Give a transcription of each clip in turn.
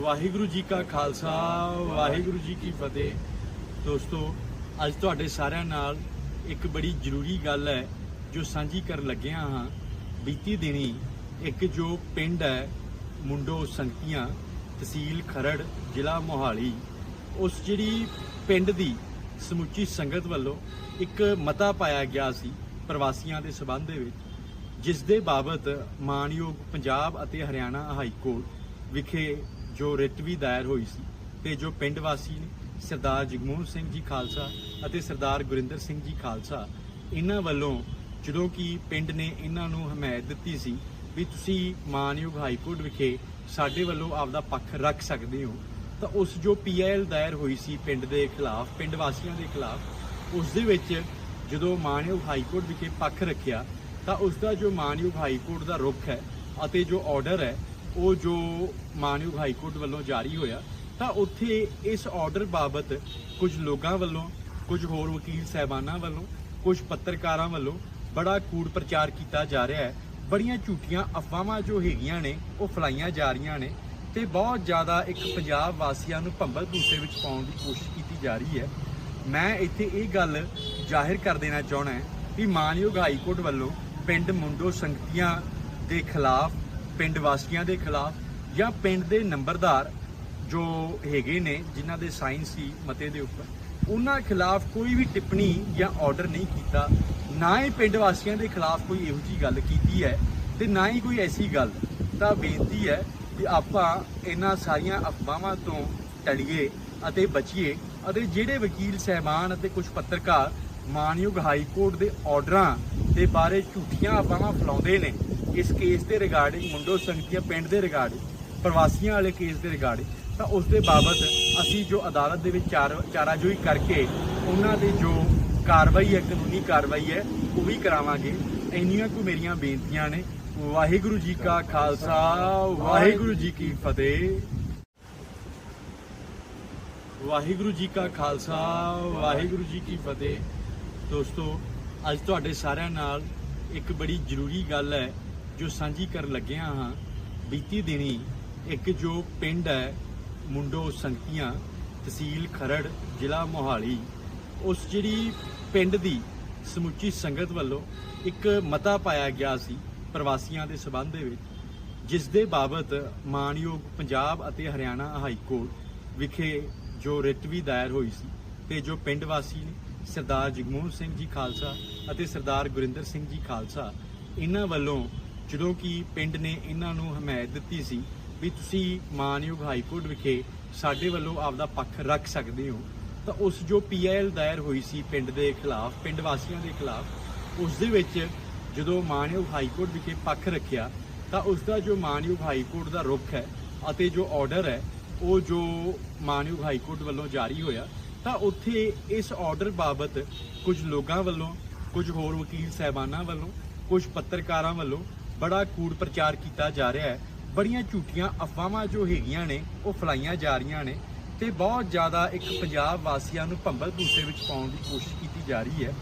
ਵਾਹਿਗੁਰੂ ਜੀ ਕਾ ਖਾਲਸਾ, ਵਾਹਿਗੁਰੂ ਜੀ ਕੀ ਫਤਿਹ। ਦੋਸਤੋ, ਅੱਜ ਤੁਹਾਡੇ ਸਾਰਿਆਂ ਨਾਲ ਇੱਕ ਬੜੀ ਜ਼ਰੂਰੀ ਗੱਲ ਹੈ, ਜੋ ਸਾਂਝੀ ਕਰਨ ਲੱਗਿਆ ਹਾਂ। ਬੀਤੀ ਦਿਨੀ ਇੱਕ ਜੋ ਪਿੰਡ ਹੈ, ਮੁੰਡੋ ਸੰਗਤੀਆਂ, ਤਹਿਸੀਲ ਖਰੜ, ਜ਼ਿਲ੍ਹਾ ਮੋਹਾਲੀ, ਉਸ ਜਿਹੜੀ ਪਿੰਡ ਦੀ ਸਮੁੱਚੀ ਸੰਗਤ ਵੱਲੋਂ ਇੱਕ ਮਤਾ ਪਾਇਆ ਗਿਆ ਸੀ ਪ੍ਰਵਾਸੀਆਂ ਦੇ ਸਬੰਧ ਦੇ ਵਿੱਚ, ਜਿਸ ਦੇ ਬਾਬਤ ਮਾਨਯੋਗ ਪੰਜਾਬ ਅਤੇ ਹਰਿਆਣਾ ਹਾਈ ਕੋਰਟ ਵਿਖੇ ਜੋ ਰਿਟ ਵੀ ਦਾਇਰ ਹੋਈ ਸੀ ਤੇ ਜੋ ਪਿੰਡ ਵਾਸੀ ਨੇ, ਸਰਦਾਰ ਜਗਮੋਹਨ ਸਿੰਘ ਜੀ ਖਾਲਸਾ ਅਤੇ ਸਰਦਾਰ ਗੁਰਿੰਦਰ ਸਿੰਘ ਜੀ ਖਾਲਸਾ, ਇਹਨਾਂ ਵੱਲੋਂ ਜਦੋਂ ਕਿ ਪਿੰਡ ਨੇ ਇਹਨਾਂ ਨੂੰ ਹਮਾਇਤ ਦਿੱਤੀ ਸੀ ਵੀ ਤੁਸੀਂ ਮਾਨਯੋਗ ਹਾਈ ਕੋਰਟ ਵਿਖੇ ਸਾਡੇ ਵੱਲੋਂ ਆਪਦਾ ਪੱਖ ਰੱਖ ਸਕਦੇ ਹੋ, ਤਾਂ ਉਸ ਜੋ ਪੀਐਲ ਦਾਇਰ ਹੋਈ ਸੀ ਪਿੰਡ ਦੇ ਖਿਲਾਫ, ਪਿੰਡ ਵਾਸੀਆਂ ਦੇ ਖਿਲਾਫ, ਉਸ ਦੇ ਵਿੱਚ ਜਦੋਂ ਮਾਨਯੋਗ ਹਾਈ ਕੋਰਟ ਵਿਖੇ ਪੱਖ ਰੱਖਿਆ, ਤਾਂ ਉਸ ਦਾ ਜੋ ਮਾਨਯੋਗ ਹਾਈ ਕੋਰਟ ਦਾ ਰੁਖ ਹੈ ਅਤੇ ਜੋ ਆਰਡਰ ਹੈ ਉਹ ਜੋ ਮਾਨਯੋਗ ਹਾਈ ਕੋਰਟ ਵੱਲੋਂ ਜਾਰੀ ਹੋਇਆ, ਤਾਂ ਉੱਥੇ ਇਸ ਆਰਡਰ ਬਾਬਤ ਕੁਝ ਲੋਕਾਂ ਵੱਲੋਂ, ਕੁਝ ਹੋਰ ਵਕੀਲ ਸਹਿਬਾਨਾਂ ਵੱਲੋਂ, ਕੁਝ ਪੱਤਰਕਾਰਾਂ ਵੱਲੋਂ ਬੜਾ ਕੂੜ ਪ੍ਰਚਾਰ ਕੀਤਾ ਜਾ ਰਿਹਾ ਹੈ। ਬੜੀਆਂ ਝੂਠੀਆਂ ਅਫਵਾਹਾਂ ਜੋ ਹੈਗੀਆਂ ਨੇ, ਉਹ ਫਲਾਈਆਂ ਜਾ ਰਹੀਆਂ ਨੇ ਤੇ ਬਹੁਤ ਜ਼ਿਆਦਾ ਇੱਕ ਪੰਜਾਬ ਵਾਸੀਆਂ ਨੂੰ ਭੰਬਲ ਭੂਸੇ ਵਿੱਚ ਪਾਉਣ ਦੀ ਕੋਸ਼ਿਸ਼ ਕੀਤੀ ਜਾ ਰਹੀ ਹੈ। ਮੈਂ ਇੱਥੇ ਇਹ ਗੱਲ ਜ਼ਾਹਿਰ ਕਰ ਦੇਣਾ ਚਾਹਣਾ ਹੈ ਵੀ ਮਾਨਯੋਗ ਹਾਈ ਕੋਰਟ ਵੱਲੋਂ ਪਿੰਡ ਮੁੰਡੋ ਸੰਗਤੀਆਂ ਦੇ ਖਿਲਾਫ ਪਿੰਡ ਵਾਸੀਆਂ ਦੇ ਖਿਲਾਫ ਜਾਂ ਪਿੰਡ ਦੇ ਨੰਬਰਦਾਰ ਜੋ ਹੈਗੇ ਨੇ, ਜਿਨ੍ਹਾਂ ਦੇ ਸਾਈਨ ਸੀ ਮਤੇ ਦੇ ਉੱਪਰ, ਉਹਨਾਂ ਖਿਲਾਫ ਕੋਈ ਵੀ ਟਿੱਪਣੀ ਜਾਂ ਆਰਡਰ ਨਹੀਂ ਕੀਤਾ। ਨਾ ਹੀ ਪਿੰਡ ਵਾਸੀਆਂ ਦੇ ਖਿਲਾਫ ਕੋਈ ਇਹੋ ਜੀ ਗੱਲ ਕੀਤੀ ਹੈ ਤੇ ਨਾ ਹੀ ਕੋਈ ਐਸੀ ਗੱਲ। ਤਾਂ ਬੇਨਤੀ ਹੈ ਕਿ ਆਪਾਂ ਇਹਨਾਂ ਸਾਰੀਆਂ ਅਫਵਾਹਾਂ ਤੋਂ ਟਲੀਏ ਅਤੇ ਬਚੀਏ ਅਤੇ ਜਿਹੜੇ ਵਕੀਲ ਸਹਿਬਾਨ ਅਤੇ ਕੁਝ ਪੱਤਰਕਾਰ ਮਾਨਯੋਗ ਹਾਈ ਕੋਰਟ ਦੇ ਆਰਡਰਾਂ ਦੇ ਬਾਰੇ ਝੂਠੀਆਂ ਅਫਵਾਹਾਂ ਫੈਲਾਉਂਦੇ ਨੇ ਇਸ ਕੇਸ ਦੇ ਰਿਗਾਰਡਿੰਗ ਮੁੰਡੋ ਸੰਗਤੀਆਂ ਪਿੰਡ ਦੇ ਰਿਗਾਰਡਿੰਗ ਪ੍ਰਵਾਸੀਆਂ ਵਾਲੇ ਕੇਸ ਦੇ ਰਿਗਾਰਡਿੰਗ ਤਾਂ ਉਸ ਦੇ ਬਾਬਤ ਅਸੀਂ ਜੋ ਅਦਾਲਤ ਦੇ ਵਿੱਚ ਚਾਰ, ਚਾਰਾਜੋਈ ਕਰਕੇ ਉਹਨਾਂ ਦੀ ਜੋ ਕਾਰਵਾਈ ਹੈ, ਕਾਨੂੰਨੀ ਕਾਰਵਾਈ ਹੈ, ਉਹ ਵੀ ਕਰਾਵਾਂਗੇ। ਇੰਨੀਆਂ ਕੁ ਮੇਰੀਆਂ ਬੇਨਤੀਆਂ ਨੇ। ਵਾਹਿਗੁਰੂ ਜੀ ਕਾ ਖਾਲਸਾ, ਵਾਹਿਗੁਰੂ ਜੀ ਕੀ ਫਤਿਹ। ਵਾਹਿਗੁਰੂ ਜੀ ਕਾ ਖਾਲਸਾ, ਵਾਹਿਗੁਰੂ ਜੀ ਕੀ ਫਤਿਹ। ਦੋਸਤੋ, ਅੱਜ ਤੁਹਾਡੇ ਸਾਰਿਆਂ ਨਾਲ ਇੱਕ ਬੜੀ ਜ਼ਰੂਰੀ ਗੱਲ ਹੈ। ਜੋ ਸਾਂਝੀ ਕਰਨ ਲੱਗਿਆ ਹਾਂ, ਬੀਤੀ ਦਿਨੀ ਇੱਕ ਜੋ ਪਿੰਡ ਹੈ, ਮੁੰਡੋ ਸੰਗਤੀਆਂ, ਤਹਿਸੀਲ ਖਰੜ, ਜ਼ਿਲ੍ਹਾ ਮੋਹਾਲੀ, ਉਸ ਜਿਹੜੀ ਪਿੰਡ ਦੀ ਸਮੁੱਚੀ ਸੰਗਤ ਵੱਲੋਂ ਇੱਕ ਮਤਾ ਪਾਇਆ ਗਿਆ ਸੀ ਪ੍ਰਵਾਸੀਆਂ ਦੇ ਸਬੰਧ ਦੇ ਵਿੱਚ, ਜਿਸ ਦੇ ਬਾਬਤ ਮਾਨਯੋਗ ਪੰਜਾਬ ਅਤੇ ਹਰਿਆਣਾ ਹਾਈ ਕੋਰਟ ਵਿਖੇ ਜੋ ਰਿਟ ਵੀ ਦਾਇਰ ਹੋਈ ਸੀ ਤੇ ਜੋ ਪਿੰਡ ਵਾਸੀ ਨੇ, ਸਰਦਾਰ ਜਗਮੋਹਨ ਸਿੰਘ ਜੀ ਖਾਲਸਾ ਅਤੇ ਸਰਦਾਰ ਗੁਰਿੰਦਰ ਸਿੰਘ ਜੀ ਖਾਲਸਾ, ਇਹਨਾਂ ਵੱਲੋਂ ਜਦੋਂ ਕਿ ਪਿੰਡ ਨੇ ਇਹਨਾਂ ਨੂੰ ਹਮਾਇਤ ਦਿੱਤੀ ਸੀ ਵੀ ਤੁਸੀਂ ਮਾਨਯੋਗ ਹਾਈ ਕੋਰਟ ਵਿਖੇ ਸਾਡੇ ਵੱਲੋਂ ਆਪਦਾ ਪੱਖ ਰੱਖ ਸਕਦੇ ਹੋ, ਤਾਂ ਉਸ ਜੋ ਪੀਐਲ ਦਾਇਰ ਹੋਈ ਸੀ ਪਿੰਡ ਦੇ ਖਿਲਾਫ, ਪਿੰਡ ਵਾਸੀਆਂ ਦੇ ਖਿਲਾਫ, ਉਸ ਦੇ ਵਿੱਚ ਜਦੋਂ ਮਾਨਯੋਗ ਹਾਈ ਕੋਰਟ ਵਿਖੇ ਪੱਖ ਰੱਖਿਆ, ਤਾਂ ਉਸ ਦਾ ਜੋ ਮਾਨਯੋਗ ਹਾਈ ਕੋਰਟ ਦਾ ਰੁਖ ਹੈ ਅਤੇ ਜੋ ਆਰਡਰ ਹੈ, ਉਹ ਜੋ ਮਾਨਯੋਗ ਹਾਈ ਕੋਰਟ ਵੱਲੋਂ ਜਾਰੀ ਹੋਇਆ, ਤਾਂ ਉੱਥੇ ਇਸ ਆਰਡਰ ਬਾਬਤ ਕੁਝ ਲੋਕਾਂ ਵੱਲੋਂ, ਕੁਝ ਹੋਰ ਵਕੀਲ ਸਹਿਬਾਨਾਂ ਵੱਲੋਂ, ਕੁਝ ਪੱਤਰਕਾਰਾਂ ਵੱਲੋਂ ਬੜਾ ਕੂੜ ਪ੍ਰਚਾਰ ਕੀਤਾ ਜਾ ਰਿਹਾ ਹੈ। ਬੜੀਆਂ ਝੂਠੀਆਂ ਅਫਵਾਹਾਂ ਜੋ ਹੈਗੀਆਂ ਨੇ, ਉਹ ਫਲਾਈਆਂ ਜਾ ਰਹੀਆਂ ਨੇ ਤੇ ਬਹੁਤ ਜ਼ਿਆਦਾ ਇੱਕ ਪੰਜਾਬ ਵਾਸੀਆਂ ਨੂੰ ਭੰਬਲ ਭੂਸੇ ਵਿੱਚ ਪਾਉਣ ਦੀ ਕੋਸ਼ਿਸ਼ ਕੀਤੀ ਜਾ ਰਹੀ ਹੈ।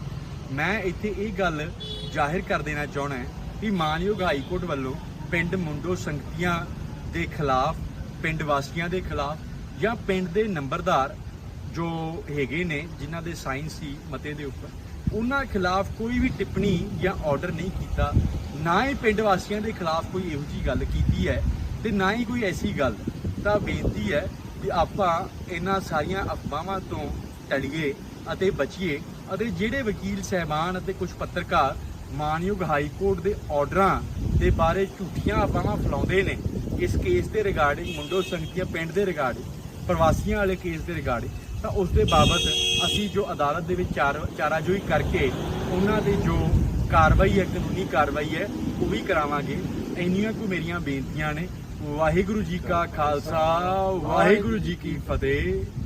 ਮੈਂ ਇੱਥੇ ਇਹ ਗੱਲ ਜ਼ਾਹਿਰ ਕਰ ਦੇਣਾ ਚਾਹਣਾ ਹੈ ਕਿ ਮਾਨਯੋਗ ਹਾਈ ਕੋਰਟ ਵੱਲੋਂ ਪਿੰਡ ਮੁੰਡੋ ਸੰਗਤੀਆਂ ਦੇ ਖਿਲਾਫ, ਪਿੰਡ ਵਾਸੀਆਂ ਦੇ ਖਿਲਾਫ ਜਾਂ ਪਿੰਡ ਦੇ ਨੰਬਰਦਾਰ ਜੋ ਹੈਗੇ ਨੇ, ਜਿਨ੍ਹਾਂ ਦੇ ਸਾਈਨ ਸੀ ਮਤੇ ਦੇ ਉੱਪਰ, ਉਹਨਾਂ ਖਿਲਾਫ ਕੋਈ ਵੀ ਟਿੱਪਣੀ ਜਾਂ ਆਰਡਰ ਨਹੀਂ ਕੀਤਾ ਨਾ ਹੀ ਪਿੰਡ ਵਾਸੀਆਂ ਦੇ ਖਿਲਾਫ ਕੋਈ ਇਹੋ ਜੀ ਗੱਲ ਕੀਤੀ ਹੈ ਤੇ ਨਾ ਹੀ ਕੋਈ ਐਸੀ ਗੱਲ। ਤਾਂ ਬੇਨਤੀ ਹੈ ਕਿ ਆਪਾਂ ਇਹਨਾਂ ਸਾਰੀਆਂ ਅਫਵਾਹਾਂ ਤੋਂ ਟਲੀਏ ਅਤੇ ਬਚੀਏ ਅਤੇ ਜਿਹੜੇ ਵਕੀਲ ਸਹਿਬਾਨ ਅਤੇ ਕੁਝ ਪੱਤਰਕਾਰ ਮਾਨਯੋਗ ਹਾਈ ਕੋਰਟ ਦੇ ਆਰਡਰਾਂ ਦੇ ਬਾਰੇ ਝੂਠੀਆਂ ਅਫਵਾਹਾਂ ਫੈਲਾਉਂਦੇ ਨੇ, ਇਸ ਕੇਸ ਦੇ ਰਿਗਾਰਡਿੰਗ ਮੁੰਡੋ ਸੰਗਤੀਆਂ ਪਿੰਡ ਦੇ ਰਿਗਾਰਡਿੰਗ ਪ੍ਰਵਾਸੀਆਂ ਵਾਲੇ ਕੇਸ ਦੇ ਰਿਗਾਰਡਿੰਗ ਤਾਂ ਉਸ ਦੇ ਬਾਬਤ ਅਸੀਂ ਜੋ ਅਦਾਲਤ ਦੇ ਵਿੱਚ ਚਾਰ ਚਾਰਾਜੋਈ ਕਰਕੇ ਉਹਨਾਂ ਦੇ ਜੋ ਕਾਰਵਾਈ ਹੈ, ਕਾਨੂੰਨੀ ਕਾਰਵਾਈ ਹੈ, ਉਹ ਵੀ ਕਰਾਵਾਂਗੇ। ਇੰਨੀਆਂ ਕੁ ਮੇਰੀਆਂ ਬੇਨਤੀਆਂ ਨੇ। ਵਾਹਿਗੁਰੂ ਜੀ ਕਾ ਖਾਲਸਾ, ਵਾਹਿਗੁਰੂ ਜੀ ਕੀ ਫਤਿਹ।